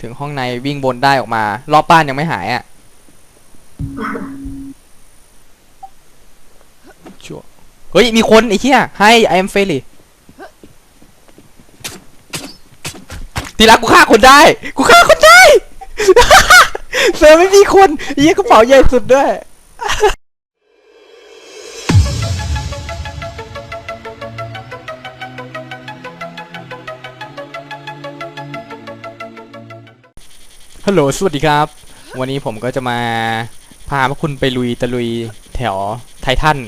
ถึงห้องในวิ่งบนได้ออกมา รอบบ้านยังไม่หายอะชัวร์เฮ้ย มีคนไอ้เหี้ยให้ I am f a i l y ทีรักกูฆ่าคนได้ กูฆ่าคนได้ เซอร์ไม่มีคนไอ้เหี้ยกระเป๋าใหญ่สุดด้วย โหลสวัสดีครับ วันนี้ผมก็จะมาพาพวกคุณไปลุยตะลุยแถวไททัน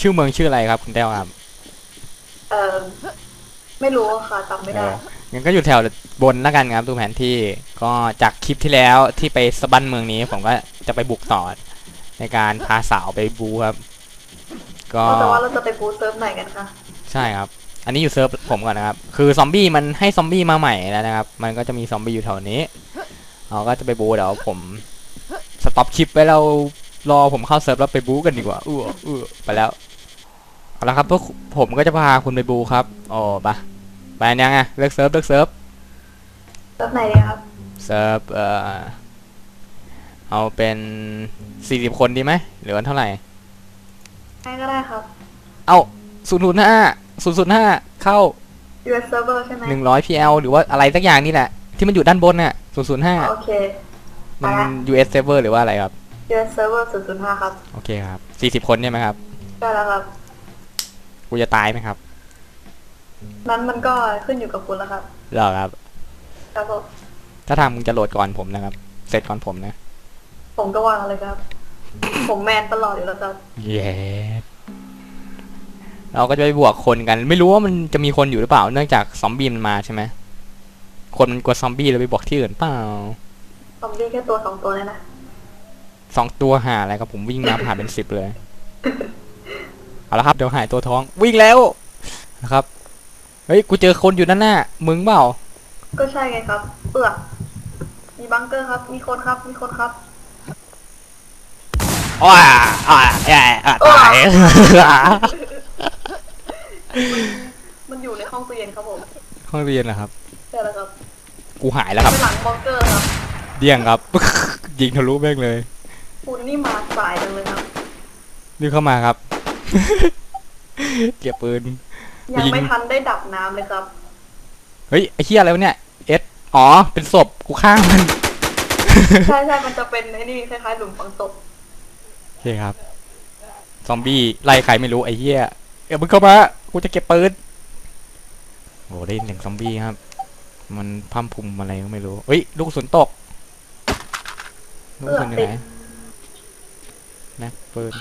ชื่อเมืองชื่ออะไรครับ คุณแต้วครับเออไม่รู้อะค่ะจำไม่ได้เอองั้นก็อยู่แถวบนแล้วกันครับดูแผนที่ก็จากคลิปที่แล้วที่ไปสะบั้นเมืองนี้ ผมก็จะไปบุกต่อในการพาสาวไปบูครับ ก็แต่ว่าเราจะไปบูธเซิร์ฟไหนกันคะใช่ครับ อันนี้อยู่เซิร์ฟผมก่อนนะครับ คือซอมบี้มันให้ซอมบี้มาใหม่แล้วนะครับ มันก็จะมีซอมบี้อยู่แถวนี้ เราก็จะไปบูเดี๋ยวผมสต็อปคลิปไว้เรารอผมเข้าเซิร์ฟแล้วไปบูกันดีกว่าอื้ออื้อไปแล้วเอาละครับพวกผมก็จะพาคุณไปบูครับโอ้ปะไปยังไงเลือกเซิร์ฟเลือกเซิร์ฟเซิร์ฟไหนดีครับเซิร์ฟเอ่อเอาเป็นสี่สิบคนดีไหมหรือว่าเท่าไหร่ใครก็ได้ครับ เอาศูนย์ศูนย์ห้าศูนย์ศูนย์ห้าเข้า US server ใช่ไหมหนึ่งร้อย PL หรือว่าอะไรสักอย่างนี่แหละ ที่มันอยู่ด้านบนน่ะศูนย์ศูนย์ห้าโอเค มัน US server หรือว่าอะไรครับ US server 005 ครับ โอเคครับสี่สิบคนใช่ไหมครับได้แล้วครับ กูจะตายไหมครับนั้นมันก็ขึ้นอยู่กับคุณแล้วครับ เหรอครับ ครับผมถ้าทำมึงจะโหลดก่อนผมนะครับ เสร็จก่อนผมนะ ผมก็วางเลยครับ ผมแมนตลอดอยู่แล้วครับ เย้เราก็จะไปบวกคนกัน ไม่รู้ว่ามันจะมีคนอยู่หรือเปล่า เนื่องจากซอมบี้มันมาใช่ไหม คนมันกลัวซอมบี้เลยไปบวกที่อื่นเปล่าซอมบี้แค่ตัวสองตัวเนี่ยนะสองตัวหาอะไรครับผมวิ่งนับหาเป็นสิบเลย เอาละครับเดี๋ยวหายตัวท้อง วิ่งแล้วนะครับ เฮ้ยกูเจอคนอยู่ด้านหน้ามึงเปล่า ก็ใช่ไงครับ เปลือกมีบังเกอร์ครับ มีคนครับ มีคนครับอ้าอ้าแย่อะตายมันอยู่ในห้องตู้เย็นครับผม ห้องเรียนเหรอครับ ใช่แล้วครับกูหายแล้วครับ ไปหลังบังเกอร์ครับเดี่ยงครับ ยิงทะลุแม่งเลย คุณนี่มาสายจังเลยครับรีบเข้ามาครับ เก็บปืน ยังยิงไม่ทันได้ดับน้ำเลยครับ เฮ้ย ไอ้เหี้ยอะไรวะเนี่ย เอสอ๋อ เป็นศพ กูฆ่ามัน ใช่ใช่มันจะเป็นไอ้นี่คล้ายๆหลุมฝังศพโอเคครับ ซอมบี้ไล่ใครไม่รู้ไอ้เหี้ย เดี๋ยวมึงเข้ามา กูจะเก็บปืน โอ้ได้ยินเสียงซอมบี้ครับ มันพัมพุมอะไรก็ไม่รู้เฮ้ยลูกกระสุนตก ลูกกระสุนอยู่ไหนนะปืน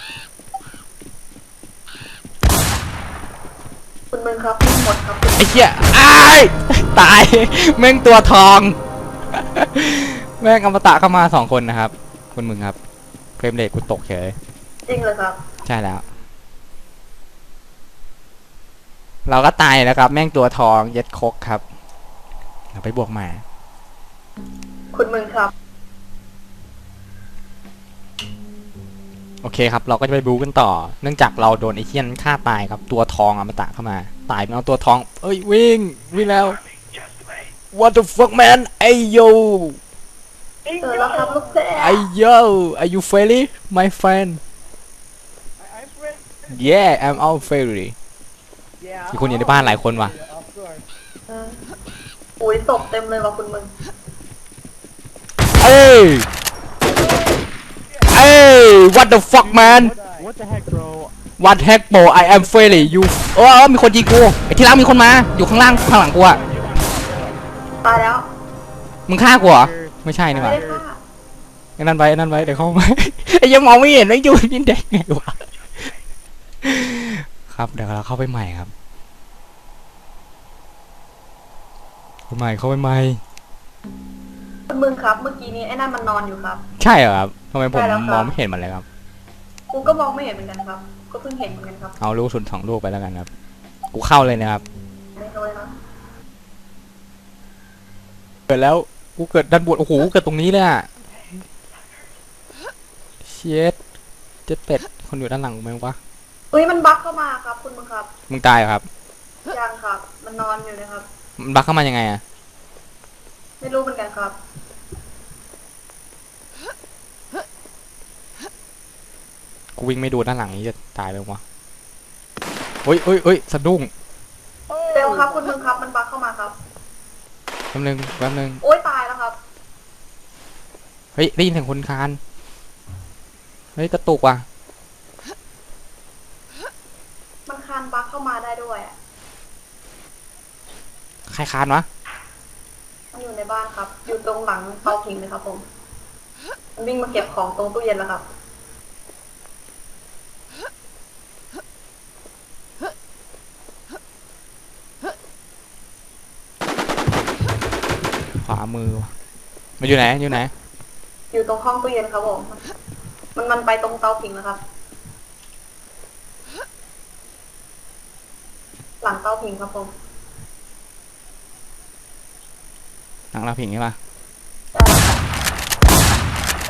คุณมึงครับมีหมดครับคุณไอ้เหี้ยอ้ายตาย แม่งตัวทอง แม่งอมตะเข้ามาสองคนนะครับ คุณมึงครับเฟรมเรทกูตกเฉย จริงเลยครับ ใช่แล้ว เราก็ตายแล้วครับ แม่งตัวทองเย็ดคกครับเรา ไปบวกใหม่คุณมึงครับ โอเคครับ เราก็จะไปบูกันต่อ เนื่องจากเราโดนไอ้เหี้ยนฆ่าตายครับ ตัวทองอมตะเข้ามา ตายมันเอาตัวทอง เอ้ยวิ่งวิ่งแล้ว What the fuck man ไอโยเจอแล้วครับลูกแพะไอโย Are you friendly my friend Yeah I'm all friendly มีคนอยู่ในบ้านหลายคนว่ะเออ อุ้ยศพเต็มเลยว่ะคุณมึง เอ้ย เอ้ย What the fuck man What the heck, bro? What heck bro I am friendly you เออเออมีคนยิงกูไอ้ที่รักมีคนมา อยู่ข้างล่างข้างหลังกูอะตายแล้ว มึงฆ่ากูเหรอ ไม่ใช่นี่หไม่ว่าได้ฆ่าไอ้นั่นไว้ไอ้นั่นไว้เดี๋ยวเขามา ไอ้ยังมองไม่เห็นไอ้ยูยินแดงไงวะ ครับเดี๋ยวเราเข้าไปใหม่ครับ เข้าไปใหม่เข้าไปใหม่คุณมึงครับเมื่อกี้นี้ไอ้นั่นมันนอนอยู่ครับ ใช่เหรอครับทำไมผมใช่แล้วครับ มองไม่เห็นมันเลยครับ กูก็มองไม่เห็นเหมือนกันครับ ก็เพิ่งเห็นเหมือนกันครับเอาลูกสุนสองลูกไปแล้วกันครับ กูเข้าเลยนะครับ ไม่รู้เลยครับเกิดแล้วกูเกิดด้านบนโอ้โหกูเกิดตรงนี้เลยอะเชียดเจ็ดเป็ดคนอยู่ด้านหลังกูไหมวะอุ้ยมันบั๊กเข้ามาครับ คุณมึงครับมึงตายเหรอครับยังครับ มันนอนอยู่นะครับ มันบักเข้ามายังไงอะไม่รู้เหมือนกันครับ กูวิ่งไม่ดูด้านหลังนี้จะตายไปวะเฮ้ยเฮ้ยเฮ้ยสะดุ้งเร็วครับคุณเทิงครับมันบักเข้ามาครับแป๊บนึงแป๊บนึงโอ้ยตายแล้วครับ เฮ้ยได้ยินเสียงคนคาน เฮ้ยกระตุกว่ะ ใครคานวะมันอยู่ในบ้านครับ อยู่ตรงหลังเตาผิงเลยครับผมมันวิ่งมาเก็บของตรงตู้เย็นแล้วครับ ขวามือว่ะมันอยู่ไหนอยู่ไหน อยู่ตรงห้องตู้เย็นครับผม มันมันไปตรงเตาผิงแล้วครับ หลังเตาผิงครับผม หลัง เราผิงใช่ปะ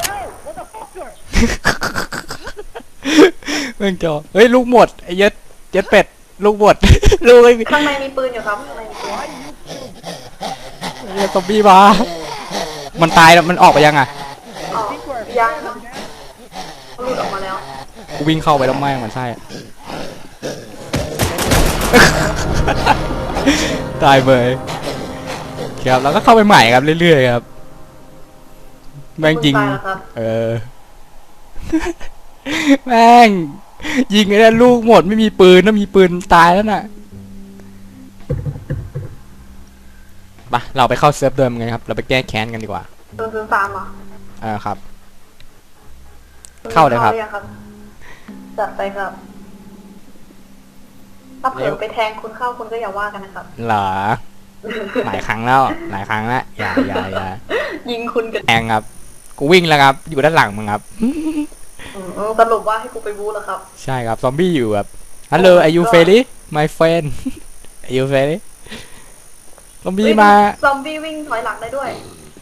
ได้แล้วครับเมืองจอเฮ้ยลูกหมดไอ้เย็ดเย็ดเป็ดลูกหมดลูกไม่มีข้างในมีปืนอยู่ครับข้างในมีปืนเย็ดซอมบี้มามันตายแล้วมันออกไปยังอะอ๋อยังครับหลุดออกมาแล้วกูวิ่งเข้าไปแล้วไม่งมันใช่ตายเบย ครับแล้วก็เข้าไปใหม่ครับเรื่อยๆครับแม่งยิงตายแล้วครับเออ แม่ง ยิงไอ้นั่นลูกหมดไม่มีปืนถ้ามีปืนตายแล้วน่ะไปะเราไปเข้าเซิร์ฟเดิมกันครับ เราไปแก้แค้นกันดีกว่าศูนย์ศูนย์สามเหรอเออครับ เข้าเลยครับหอยังจัดไปครับถ้าเผลเร็อวไปแทงคุณเข้าคุณก็อย่าว่ากันนะครับเหรอ หลายครั้งแล้ว หลายครั้งแล้วอย่าอย่าอย่ายิงคุณกันแองครับ กูวิ่งแล้วครับ อยู่ด้านหลังมึงครับ อืมสรุปว่าให้กูไปบู๊แล้วครับ ใช่ครับ ซอมบี้อยู่แบบฮัลโหล are you ready my friend are you ready ซอมบี้มา ซอมบี้วิ่งถอยหลังได้ด้วย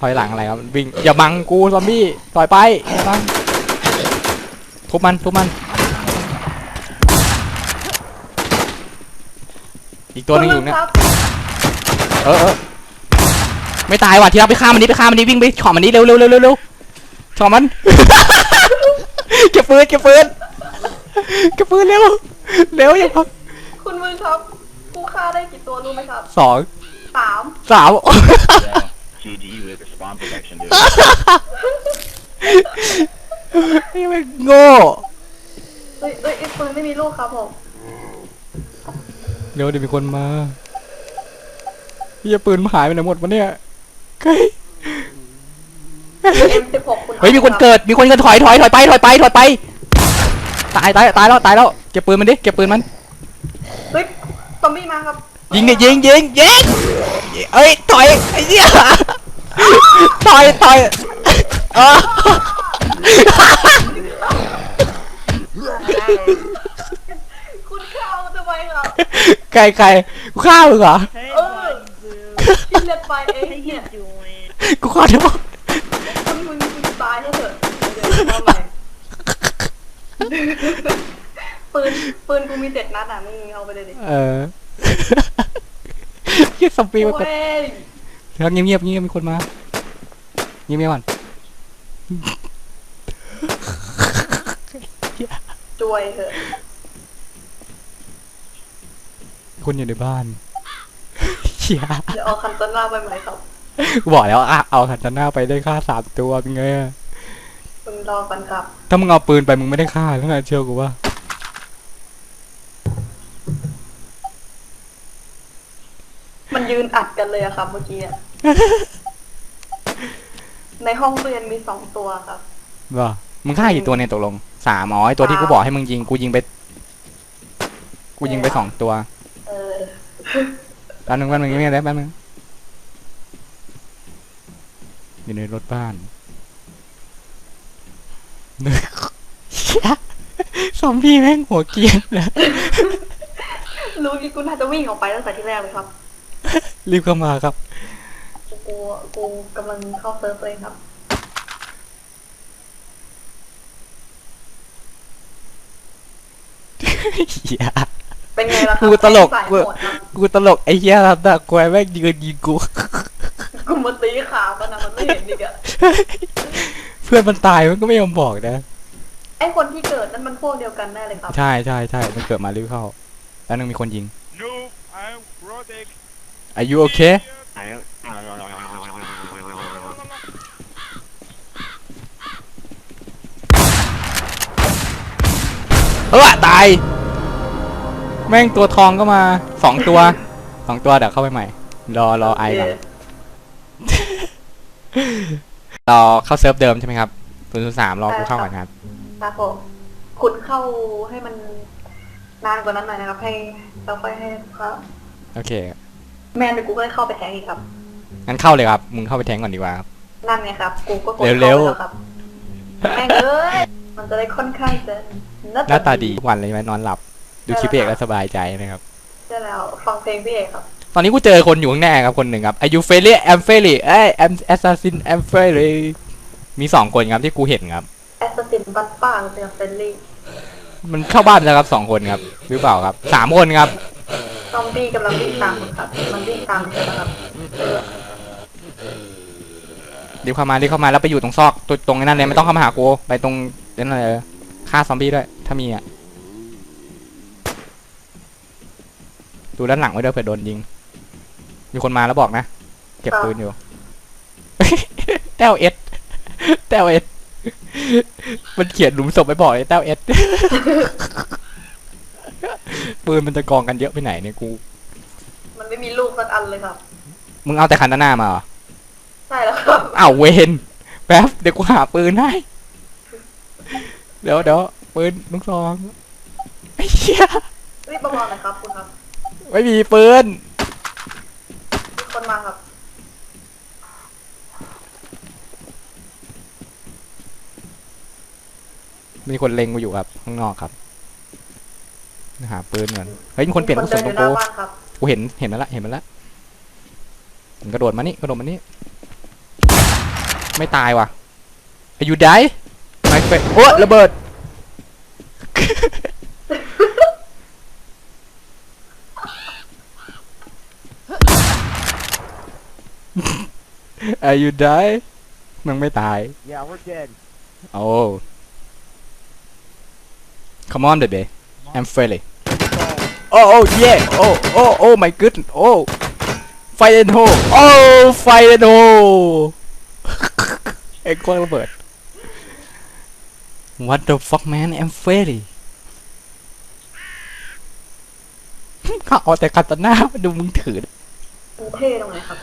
ถอยหลังอะไรครับ วิ่งอย่าบังกูซอมบี้ถอยไปอย่าบังทุบมันทุบมัน อีกตัวหนึงอยู่เนี่ยครับ เออเออไม่ตายว่ะที่เราไปฆ่ามันนี้ไปฆ่ามันนี้วิ่งไปฉอมมันนี้เร็วเร็วเร็วเร็วเร็วฉอมมัน เก็บปืนเก็บปืนเก็บปืนเร็วเร็วอย่าพับคุณมือครับกูฆ่าได้กี่ตัวรู้ไหมครับสองสามสาม Yeah, GG with the spawn protection, dude. นี่มันโง่เฮ้ยเฮ้ยไอ้ปืนไม่มีลูกครับผม เร็วเดี๋ยวมีคนมา พี่จะปืนมาหายไปไหนหมดวะเนี่ยเฮ้ยเอ็มสิบหกคุณเฮ้ยมีคนเกิดมีคนเกิดถอยถอยถอยไปถอยไปถอยไปตายตายตายแล้วตายแล้วเก็บปืนมันดิเก็บปืนมัน เฮ้ยซอมบี้มาครับยิงดิยิงยิงยิงเอ้ยถอยไอ้เหี้ยถอยถอยเออคุณเข้าทำไมครับไก่ไก่กูฆ่ามึงเหรอ Hey, Oh. Buddy, ที่เล็ดไปเอง how เนี่ย you doing? กูขอโทษคุณมึงมึงตายให้เถอะเดี๋ยวเอาใหม่ปืนปืนกูมีเจ็ดนัดอะมึงเอาไปเลยดิเออเฮียซอมบี้มันกดเว้ยเดี๋ยวเงียบเงียบเงียบมีคนมาเงียบเงียบก่อนจวยเถอะคนอยู่ในบ้าน เฮียเดี๋ยวเอาคันต้นหน้าไปใหม่ครับกูบอกแล้วอะเอาขันจันหน้าไปได้ฆ่าสามตัวเป็นไงอะมึงรอกันครับ ถ้ามึงเอาปืนไปมึงไม่ได้ฆ่าแล้วไงเชื่อกูว่ามันยืนอัดกันเลยอะครับเมื่อกี้อะในห้องเรียนมีสองตัวครับว่ามึงฆ่ากี่ตัวเนี่ยตกลงสามอ๋อไอตัวที่กูบอกให้มึงยิงกูยิงไป กูยิงไปสองตัว เออ แป๊บนึงแป๊บนึงเงียบๆได้แป๊บนึงอยู่ในรถบ้านเชี่ยซอมบี้แม่งหัวเกรียนเลยรู้กี่กูน่าจะวิ่งออกไปตั้งแต่ที่แรกเลยครับ รีบเข้ามาครับ กูกูกูกำลังเข้าเซิร์ฟเลยครับเหี้ย เป็นไงล่ะครับกูตลกสายกูโหดครับกูตลกไอ้เหี้ยครับแต่กูแม่งยืนยิงกู กูมาตีขามันนะมันไม่เห็นอีกอะเพื่อนมันตายมันก็ไม่ยอมบอกนะ ไอคนที่เกิดนั่นมันพวกเดียวกันแน่เลยครับ ใช่ใช่ใช่มันเกิดมาลื้อเข้า แล้วนึงมีคนยิง No, I'm Roderick. Are you okay I เออตาย แม่งตัวทองก็มาสองตัวสองตัวเดี๋ยวเข้าไปใหม่ รอรอไอก่อนรอเข้าเซิร์ฟเดิมใช่ไหมครับศูนย์สามรอกูเข้าก่อนครับครับผมคุณเข้าให้มันนานกว่านั้นหน่อยนะครับ ให้เราค่อยให้ครับโอเค แม่นเดี๋ยวกูก็ได้เข้าไปแทงอีกครับงั้นเข้าเลยครับ มึงเข้าไปแทงก่อนดีกว่าครับนั่นไงครับ กูก็กดเร็เข้าวไปๆแล้วครับแม่งเอ้ยมันจะได้ค่อนข้างจะหน้าตาดีทุกวันเลยใช่ไหมนอนหลับ ดูคลิปพี่เอกแล้วสบายใจนะครับใช่แล้วฟังเพลงพี่เอกครับ ตอนนี้กูเจอคนอยู่ข้างหน้าครับคนหนึ่งครับอายุเฟลี่แอมเฟลี่เอ้ยแอมแอสซัสซินแอมเฟลี่มีสองคนครับที่กูเห็นครับแอสซินบัตป้าเตียเฟลลี่มันเข้าบ้านแล้วครับสองคนครับหรือเปล่าครับสามคนครับซอมบี้กำลังวิ่งตามคุณครับมันวิ่งตามใช่ไหมครับรีบเข้ามารีบเข้ามาแล้วไปอยู่ตรงซอกตัวตรงนั้นเลยไม่ต้องเข้ามาหากูไปตรงนั่นเลยฆ่าซอมบี้ด้วย ถ้ามีอะ ดูด้านหลังไว้ด้วยเผื่อโดนยิง มีคนมาแล้วบอกนะ เก็บปืนอยู่แต้วเอสแต้วเอสมันเขียนหลุมศพไปบอกเลยแต้วเอสปืนมันจะกองกันเยอะไปไหนเนี่ยกู มันไม่มีลูกสักอันเลยครับ มึงเอาแต่คันหน้ามาเหรอ ใช่แล้วครับอ้าวเวนแป๊บเดี๋ยวกูหาปืนให้ เดี๋ยวเดี๋ยวปืนลูกซองไอ้เหี้ยรีบมาบอกหน่อยครับคุณครับ ไม่มีปืนมีคนมาครับมีคนเล็งกูอยู่ครับข้างนอกครับหาปืนก่อนเฮ้ยมีคนเปลี่ยนคลูนกศเดิรนตอรงยู่หกูน้าบ้านครับกูเห็นเห็นมันละเห็นมันละมันกระโดดมานี่กระโดดมานี่ไม่ตายว่ะอายุได้ไม่เป็นโอ้ระเบิด อายุได้มันไม่ตาย Yeah, we're dead. โอ้ come on baby I'm friendly oh oh yeah oh oh oh my goodness oh fire and hole oh fire and hole ไอ้กว้างระเบิด what the fuck man I'm friendly เขาเอาแต่คาตาน่ามาดูมึงถือ กูเท่ตรงไหนครับ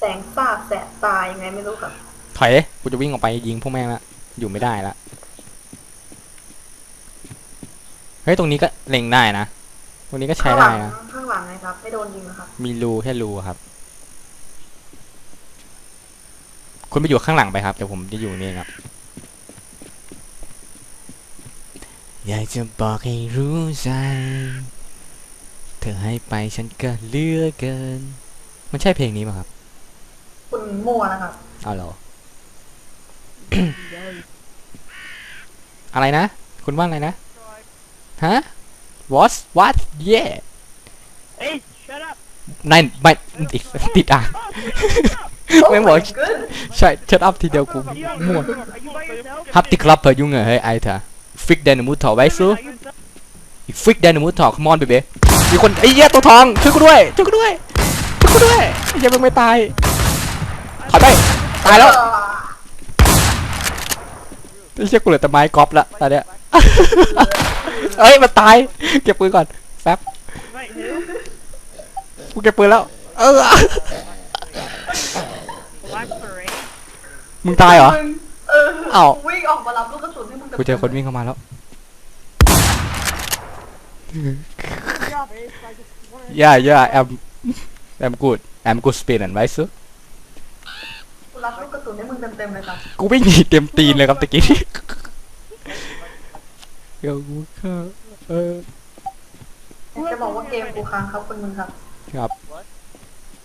แสงซ่าแสบตายังไงไม่รู้ครับถอยกูจะวิ่งออกไปยิงพวกแม่งละอยู่ไม่ได้ละเฮ้ยตรงนี้ก็เล็งได้นะตรงนี้ก็ใช้ข้างหได้ลังนะข้างหลังนะครับ ไม่โดนยิงนะครับ มีรูแค่รูครับ คุณไปอยู่ข้างหลังไปครับแต่ผมจะอยู่นี่ครับอยากจะบอกให้รู้ใจ เธอให้ไปฉันก็เหลือเกิน มันใช่เพลงนี้ป่ะครับคุณ มั่วนะครับเอาเหรอ อะไรนะ คุณว่าอะไรนะ ฮะ what what yeah Hey, shut up. นายไม่ติดติดอ่านแม่งบอก Oh my god ใช่ชัดอัพทีเดียวกู You don't มั่ว Are you by yourself? ฮับติครับเพอยุ่งเหรอเฮ้ยไอ้เถอะฟิกเดนมูทถอไว้ซู By yourself? อีกฟิกเดนมูทถอ come on baby มีคนไอ้เหี้ยตัวทองช่วยกูด้วยช่วยกูด้วยช่วยกูด้วยไอ้เหี้ยมึงไม่ตาย ถอยไปตายแล้วไอ้เหี้ยกูเหลือแต่ไม้กอล์ฟละตอนเนี้ยเอ้ยมันตาย เก็บปืนก่อนแป๊บ Wait, who? กูเก็บปืนแล้ว เออ Black Parade? มึงตายเหรอมึงเออเอ้า วิ่งออกมารับลูกกระสุนให้มึงกูเจอคนวิ่งเข้ามาแล้ว yeah yeah I'm I'm good I'm good speed and right sir กู รับลูกกระสุนให้มึงเต็มๆเลยครับกูวิ่งหนีเต็มตีนเลยครับตะกี้เดี๋ยวกูเข้าเออจะบอกว่าเกมกูค้างครับคุณมึงครับ ครับ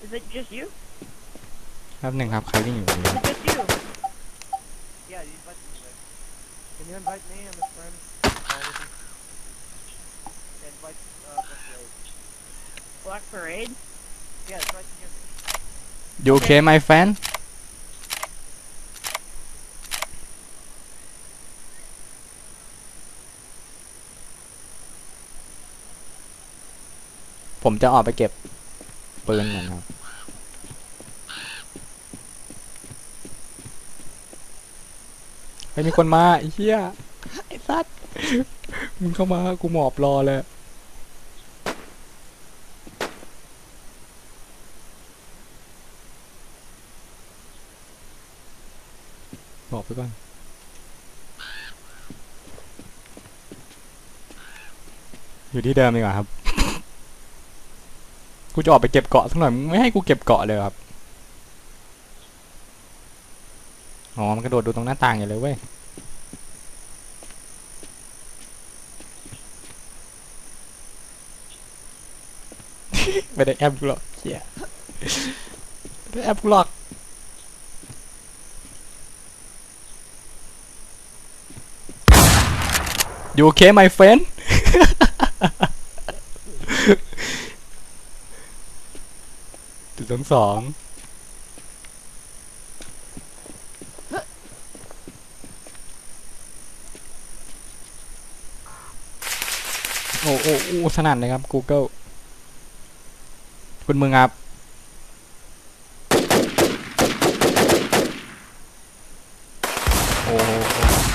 Is it just you? แป๊บหนึ่งครับใครวิ่งอยู่ตรงนี้ Is it just you? Yeah, you invite me. Can you invite me and a friend? Invite uh, Black Parade. Black Parade? Yeah, it's right here. you okay my friend ผมจะออกไปเก็บปืนก่อนครับ เฮ้ยมีคนมาไอ้เหี้ยไอ้สัตว์มึงเข้ามากูหมอบรอเลยหมอบไปก่อนอยู่ที่เดิมดีกว่าครับ กูจะออกไปเก็บเกาะสักหน่อยมึงไม่ให้กูเก็บเกาะเลยครับอ๋อมันกระโดดดูตรงหน้าต่างอย่างเลยเว้ยไม่ได้แอปกูหรอกเฮียไม่ได้แอปกูหรอกอยู่โอเค my friend จุด สองสองโอ้โอ้โอ้สนั่นเลยครับ Google คุณมึงครับ โอ้โห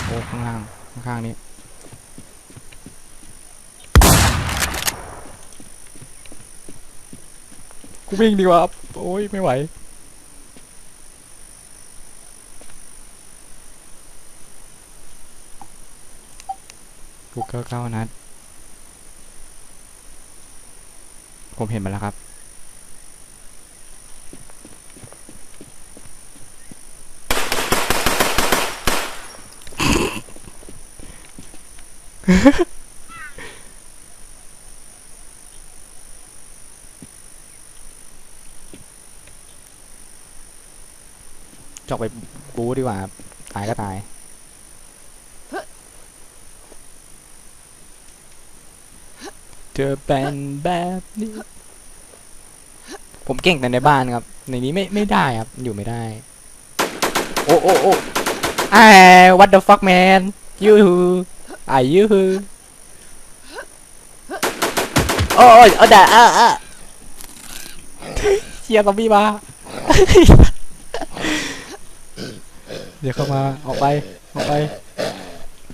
โอ้ข้างล่างข้างนี้ กูวิ่งดีกว่าครับโอ้ยไม่ไหวกูเก้าเก้านัด ผมเห็นมาแล้วครับ จอกไปบูดีกว่า ตายก็ตายเจอเป็นแบบนี้ผมเก่งแต่ในบ้านครับ ในนี้ไม่ไม่ได้ครับ อยู่ไม่ได้ โอ้โอ้โอ้ไอ้ what the fuck man you ไอ้ you โอ้ยเอาด่าอะอะเชียร์ซอมบี้มา เดี๋ยวเข้ามาออกไปออกไป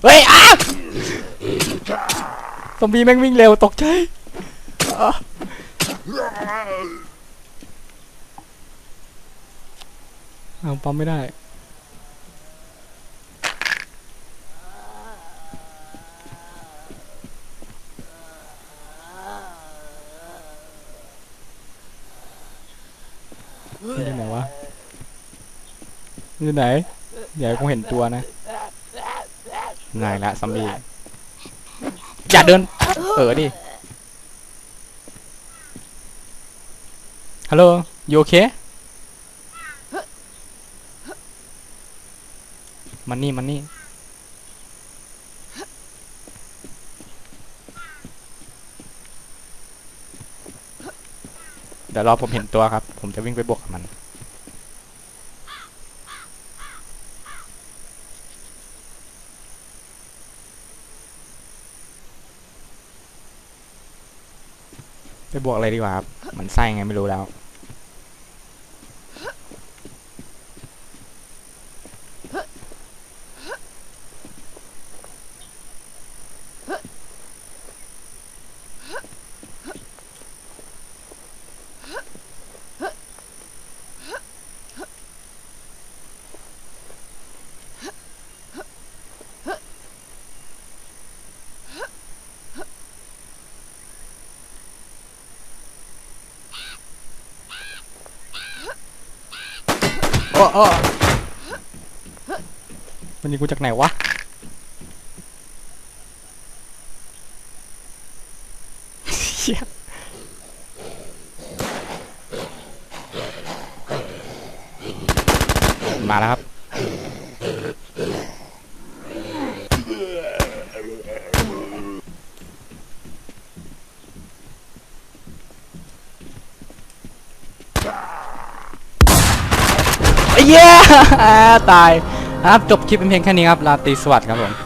เฮ้ยอ้าซอมบี้แม่งวิ่งเร็วตกใจอะเอาปั๊มไม่ได้นี่อยู่ไหนวะอยู่ไหน เดี๋ยวกูเห็นตัวนะง่ายละซอมบี้อย่าเดิน เออดิฮัลโหลยูโอเคมันนี่มันนี่เดี๋ยวรอผมเห็นตัวครับ ผมจะวิ่งไปบวกกับมัน ไปบวกอะไรดีกว่าครับมันไส้ไงไม่รู้แล้ว โอ้โอ้มันยิงกูจากไหนวะ เชี่ยมาแล้วครับ เย้ ตายครับจบคลิปเป็นเพียงแค่นี้ครับลาตีสวัสดีครับผม